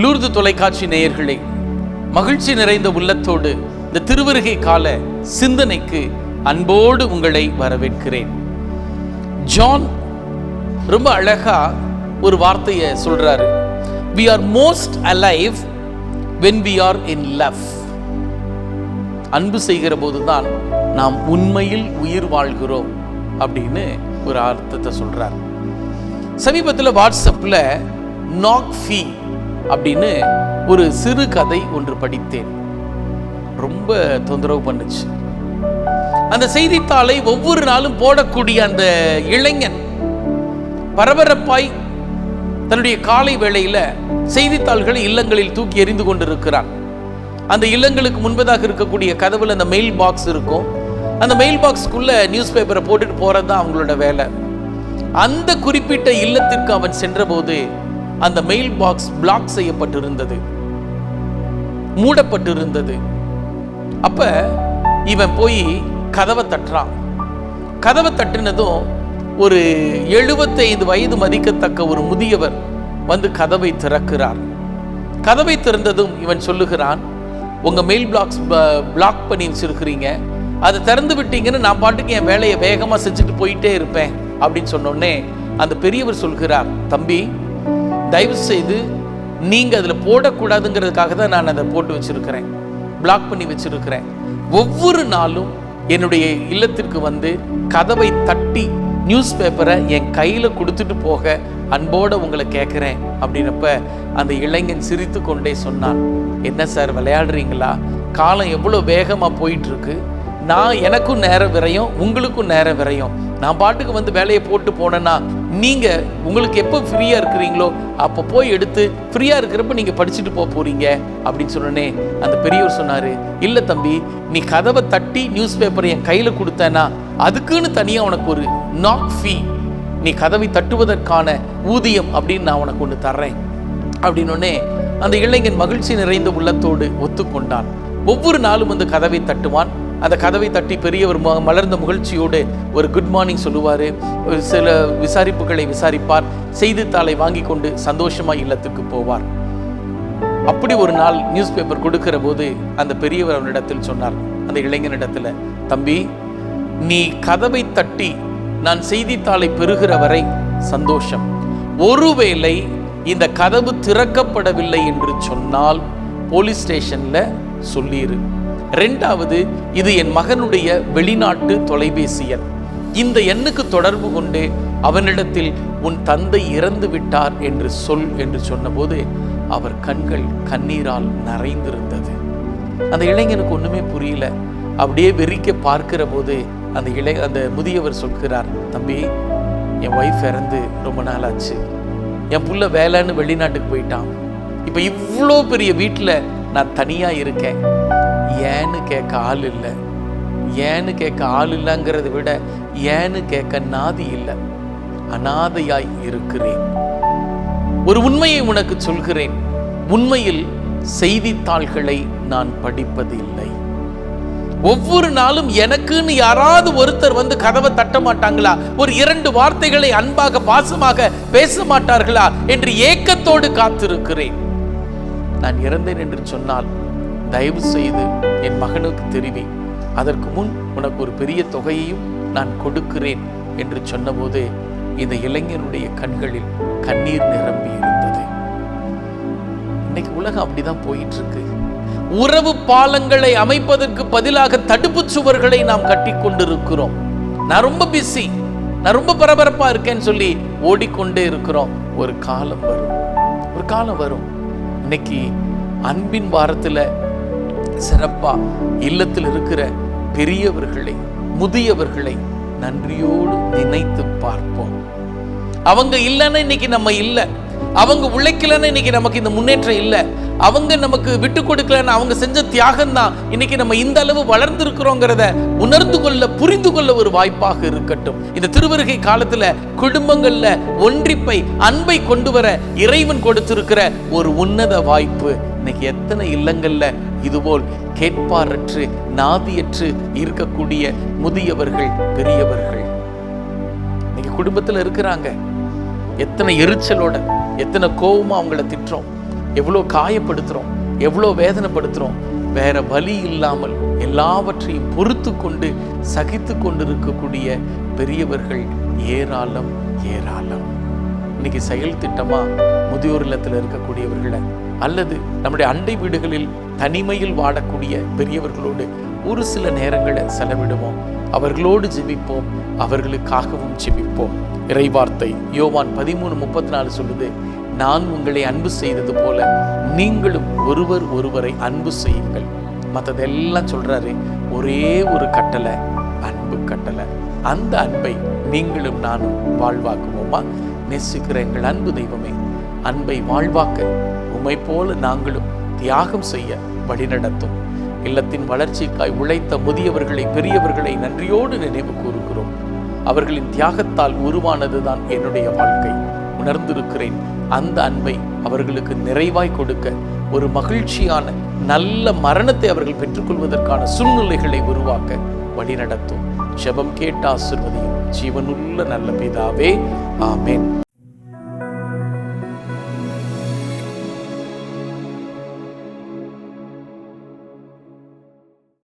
Lourdes தொலைக்காட்சி நேயர்களை மகிழ்ச்சி நிறைந்த உள்ளத்தோடு இந்த திருவருகை கால சிந்தனைக்கு அன்போடு உங்களை வரவேற்கிறேன். ஜான் ரொம்ப அழகா ஒரு வார்த்தையை சொல்றாரு. We are most alive when we are in love அன்பு செய்கிற போதுதான் நாம் உண்மையில் உயிர் வாழ்கிறோம் அப்படின்னு ஒரு அர்த்தத்தை சொல்றார். சமீபத்தில் வாட்ஸ்அப்பில் நாக் ஃபீ அப்படின்னு ஒரு சிறு கதை ஒன்று படித்தேன். ரொம்ப தொந்தரவு பண்ணுச்சு. அந்த செய்தித்தாளை ஒவ்வொரு நாளும் போடக்கூடிய அந்த இளைஞன் பரபரப்பாய் தன்னுடைய காலை வேளையில செய்தித்தாள்களை இல்லங்களில் தூக்கி எறிந்து கொண்டிருக்கிறான். அந்த இல்லங்களுக்கு முன்பதாக இருக்கக்கூடிய கதவுல அந்த மெயில் பாக்ஸ் இருக்கும். அந்த மெயில் பாக்ஸ்க்குள்ள நியூஸ் பேப்பரை போட்டுட்டு போகிறது தான் அவங்களோட வேலை. அந்த குறிப்பிட்ட இல்லத்திற்கு அவன் சென்றபோது அந்த மெயில் பாக்ஸ் பிளாக் செய்யப்பட்டிருந்தது. மூடப்பட்டிருந்தது. அப்ப இவன் போய் கதவை தட்டுறான். கதவை தட்டினதும் ஒரு எழுபத்தைந்து வயது மதிக்கத்தக்க ஒரு முதியவர் வந்து கதவை திறக்கிறார். கதவை திறந்ததும் இவன் சொல்லுகிறான் உங்க மெயில் பிளாக்ஸ் பிளாக் பண்ணி வச்சிருக்கிறீங்க. அதை திறந்து விட்டீங்கன்னு நான் பாட்டுக்கு என் வேலையை வேகமாக செஞ்சுட்டு போயிட்டே இருப்பேன். அப்படின்னு சொன்னோடனே அந்த பெரியவர் சொல்கிறார் தம்பி தயவு செய்து அதில் போடக்கூடாதுங்கிறதுக்காக தான் நான் அதை போட்டு வச்சிருக்கிறேன். பிளாக் பண்ணி வச்சிருக்கிறேன். ஒவ்வொரு நாளும் என்னுடைய இல்லத்திற்கு வந்து கதவை தட்டி நியூஸ் பேப்பரை என் கையில் கொடுத்துட்டு போக அன்போட உங்களை கேட்குறேன் அப்படின்னப்ப அந்த இளைஞன் சிரித்து கொண்டே சொன்னான். என்ன சார் விளையாடுறீங்களா? காலம் எவ்வளோ வேகமாக போயிட்டுருக்கு நான் எனக்கும் நேரம் விரையும் உங்களுக்கும் நேரம் விரையும். நான் பாட்டுக்கு வந்து வேலையை போட்டு போனேன்னா நீங்கள் உங்களுக்கு எப்போ ஃப்ரீயாக இருக்கிறீங்களோ அப்போ போய் எடுத்து ஃப்ரீயாக இருக்கிறப்ப நீங்கள் படிச்சுட்டு போக போகிறீங்க அப்படின்னு சொன்னோன்னே அந்த பெரியவர் சொன்னார் இல்லை தம்பி நீ கதவை தட்டி நியூஸ் பேப்பரை என் கையில் கொடுத்தேன்னா அதுக்குன்னு தனியாக உனக்கு ஒரு நாக் ஃபீ நீ கதவை தட்டுவதற்கான ஊதியம் அப்படின்னு நான் உனக்கு ஒன்று தர்றேன். அப்படின்னொடனே அந்த இளைஞன் மகிழ்ச்சி நிறைந்த உள்ளத்தோடு ஒத்துக்கொண்டான். ஒவ்வொரு நாளும் வந்து கதவை தட்டுவான். அந்த கதவை தட்டி பெரியவர் மலர்ந்த மகிழ்ச்சியோடு ஒரு குட் மார்னிங் சொல்லுவார். ஒரு சில விசாரிப்புகளை விசாரிப்பார். செய்தித்தாளை வாங்கி கொண்டு சந்தோஷமா இல்லத்துக்கு போவார். அப்படி ஒரு நாள் நியூஸ் பேப்பர் கொடுக்கிற போது அந்த பெரியவர் அவனிடத்தில் சொன்னார். அந்த இளைஞனிடத்தில் தம்பி நீ கதவை தட்டி நான் செய்தித்தாளை பெறுகிற வரை சந்தோஷம். ஒருவேளை இந்த கதவு திறக்கப்படவில்லை என்று சொன்னால் போலீஸ் ஸ்டேஷனில் சொல்லிடு ரெண்டாவது இது என் மகனுடைய வெளிநாட்டு தொலைபேசி எண் இந்த எண்ணுக்கு தொடர்பு கொண்டு அவனிடத்தில் உன் தந்தை இறந்து விட்டார் என்று சொல் என்று சொன்னபோது அவர் கண்கள் கண்ணீரால் நிறைந்திருந்தது. அந்த இளைஞனுக்கு ஒண்ணுமே புரியல. அப்படியே வெறிக்க பார்க்கிற போது அந்த இளை அந்த முதியவர் சொல்கிறார் தம்பி என் ஒய்ஃப் இறந்து ரொம்ப நாள் ஆச்சு என் புள்ள வேலைன்னு வெளிநாட்டுக்கு போயிட்டான். இப்போ இவ்வளோ பெரிய வீட்டில் நான் தனியாக இருக்கேன். ஏன்னு கேட்க ஆள் இல்லை. ஏன்னு கேட்க ஆள் இல்லைங்கிறத விட ஏன்னு கேட்க நாதி இல்லை. அனாதையாய் இருக்கிறேன். ஒரு உண்மையை உனக்கு சொல்கிறேன். உண்மையில் செய்தித்தாள்களை நான் படிப்பதில்லை. ஒவ்வொரு நாளும் எனக்குன்னு யாராவது ஒருத்தர் வந்து கதவை தட்ட மாட்டாங்களா? ஒரு இரண்டு வார்த்தைகளை அன்பாக பாசமாக பேச மாட்டார்களா? என்று ஏக்கத்தோடு காத்திருக்கிறேன். நான் இறந்தேன் என்று சொன்னால் தயவு செய்து என் மகனுக்கு தெரிவி. அதற்கு முன் உனக்கு ஒரு பெரிய தொகையையும் நான் கொடுக்கிறேன் என்று சொன்னபோது இந்த இளைஞனுடைய கண்களில் கண்ணீர் நிரம்பி இருந்தது. இன்னைக்கு உலகம் அப்படிதான் போயிட்டு இருக்கு உறவு பாலங்களை அமைப்பதற்கு பதிலாக தடுப்பு சுவர்களை நாம் கட்டி கொண்டிருக்கிறோம். நான் ரொம்ப பிஸி நான் ரொம்ப பரபரப்பா இருக்கேன்னு சொல்லி ஓடிக்கொண்டே இருக்கிறோம். ஒரு காலம் வரும். ஒரு காலம் வரும். இன்னைக்கு அன்பின் வாரத்துல சிறப்பா இல்லத்தில் இருக்கிற பெரியவர்களை முதியவர்களை நன்றியோடு நினைத்து பார்ப்போம். அவங்க இல்லைன்னா இன்னைக்கு நம்ம இல்லை. அவங்க உழைக்கலன்னா இன்னைக்கு நமக்கு இந்த முன்னேற்றம் இல்லை. அவங்க நமக்கு விட்டு கொடுக்கலன்னு அவங்க செஞ்ச தியாகம் தான் இன்னைக்கு நம்ம இந்த அளவு வளர்ந்துருக்கிறோங்கிறத உணர்ந்து கொள்ள புரிந்து கொள்ள ஒரு வாய்ப்பாக இருக்கட்டும். இந்த திருவருகை காலத்துல குடும்பங்கள்ல ஒன்றிப்பை அன்பை கொண்டு வர இறைவன் கொடுத்திருக்கிற ஒரு உன்னத வாய்ப்பு இன்னைக்கு எத்தனை இல்லங்கள்ல இதுபோல் கேட்பாரற்று நாதியற்று இருக்கக்கூடிய முதியவர்கள் பெரியவர்கள். இன்னைக்கு குடும்பத்துல இருக்கிறாங்க. எத்தனை எரிச்சலோட எத்தனை கோவமா அவங்கள திட்டுறோம். எவ்வளோ காயப்படுத்துகிறோம் எவ்வளோ வேதனைப்படுத்துகிறோம் வேற வழி இல்லாமல் எல்லாவற்றையும் பொறுத்து கொண்டு சகித்து கொண்டிருக்கக்கூடிய பெரியவர்கள் ஏராளம் ஏராளம். இன்னைக்கு செயல் திட்டமா முதியோர் இல்லத்தில் இருக்கக்கூடியவர்களை அல்லது நம்முடைய அண்டை வீடுகளில் தனிமையில் வாடக்கூடிய பெரியவர்களோடு ஒரு சில நேரங்களை செலவிடுவோம். அவர்களோடு ஜெபிப்போம். அவர்களுக்காகவும் ஜெபிப்போம். இறைவார்த்தை யோவான் பதிமூணு முப்பத்தி நாலு சொல்லுது நான் உங்களை அன்பு செய்தது போல நீங்களும் ஒருவர் ஒருவரை அன்பு செய்யுங்கள். மற்றதெல்லாம் சொல்றாரு ஒரே ஒரு கட்டளை அன்பு கட்டளை. அந்த அன்பை நீங்களும் நானும் வாழ்வாக்குவோமா? நேசிக்கிற எங்கள் அன்பு தெய்வமே அன்பை வாழ்வாக்க உமை போல நாங்களும் தியாகம் செய்ய வழிநடத்தும். இல்லத்தின் வளர்ச்சிக்காய் உழைத்த முதியவர்களை பெரியவர்களை நன்றியோடு நினைவு கூறுகிறோம். அவர்களின் தியாகத்தால் உருவானதுதான் என்னுடைய வாழ்க்கை. உணர்ந்திருக்கிறேன் அந்த அன்பை அவர்களுக்கு நிறைவாய் கொடுக்க ஒரு மகிழ்ச்சியான நல்ல மரணத்தை அவர்கள் பெற்றுக்கொள்வதற்கான சூழ்நிலைகளை உருவாக்க வழிநடத்தும். ஜெபம் கேட்ட ஆசிர்வதியும். ஜீவனுள்ள நல்ல பிதாவே ஆமேன்.